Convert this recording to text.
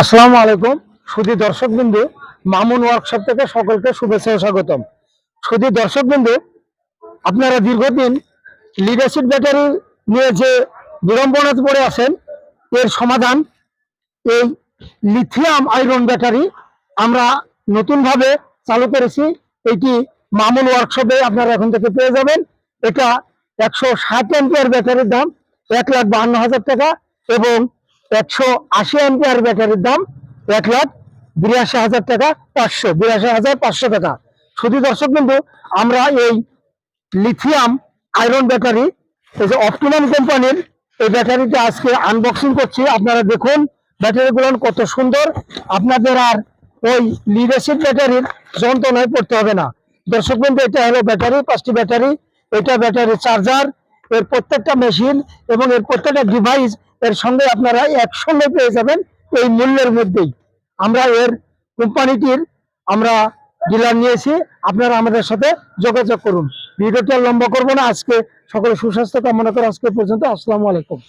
আসসালামু আলাইকুম। সুধী দর্শক বিন্দু মামুন ওয়ার্কশপ থেকে সকলকে শুভেচ্ছা ও স্বাগতম। সুধী দর্শক বিন্দু আপনারা দীর্ঘদিন লিডারশিপ ব্যাটারি নিয়ে যে বিড়ম্বনাতে পড়ে আছেন, এর সমাধান এই লিথিয়াম আয়রন ব্যাটারি আমরা নতুনভাবে চালু করেছি। এটি মামুন ওয়ার্কশপে আপনারা এখন থেকে পেয়ে যাবেন। এটা একশো ষাট এম্পিয়ার ব্যাটারির দাম, এক লাখ বাহান্ন হাজার টাকা এবং একশো আশি এম্পিয়ার ব্যাটারির দাম এক লাখ বিরাশি হাজার টাকা পাঁচশো, বিরাশি হাজার পাঁচশো টাকা। শুধু দর্শক বিন্দু, আমরা এই লিথিয়াম আয়রন ব্যাটারি এই যে অপটিমাম কোম্পানির এই ব্যাটারিটা আজকে আনবক্সিং করছি। আপনারা দেখুন ব্যাটারিগুলো কত সুন্দর। আপনাদের আর ওই লিডারশিপ ব্যাটারির যন্ত্রণায় পড়তে হবে না। দর্শক বন্ধু এটা হলো ব্যাটারি পাঁচটি ব্যাটারি এটা ব্যাটারি চার্জার এর প্রত্যেকটা মেশিন এবং এর প্রত্যেকটা ডিভাইস এর সঙ্গে আপনারা একসঙ্গে পেয়ে যাবেন এই মূল্যের মধ্যেই। আমরা এর কোম্পানিটির আমরা ডিলার নিয়েছি, আপনারা আমাদের সাথে যোগাযোগ করুন। ভিডিওটা লম্বা করব না, আজকে সকলে সুস্বাস্থ্য কামনা করে আজকে পর্যন্ত, আসসালামু আলাইকুম।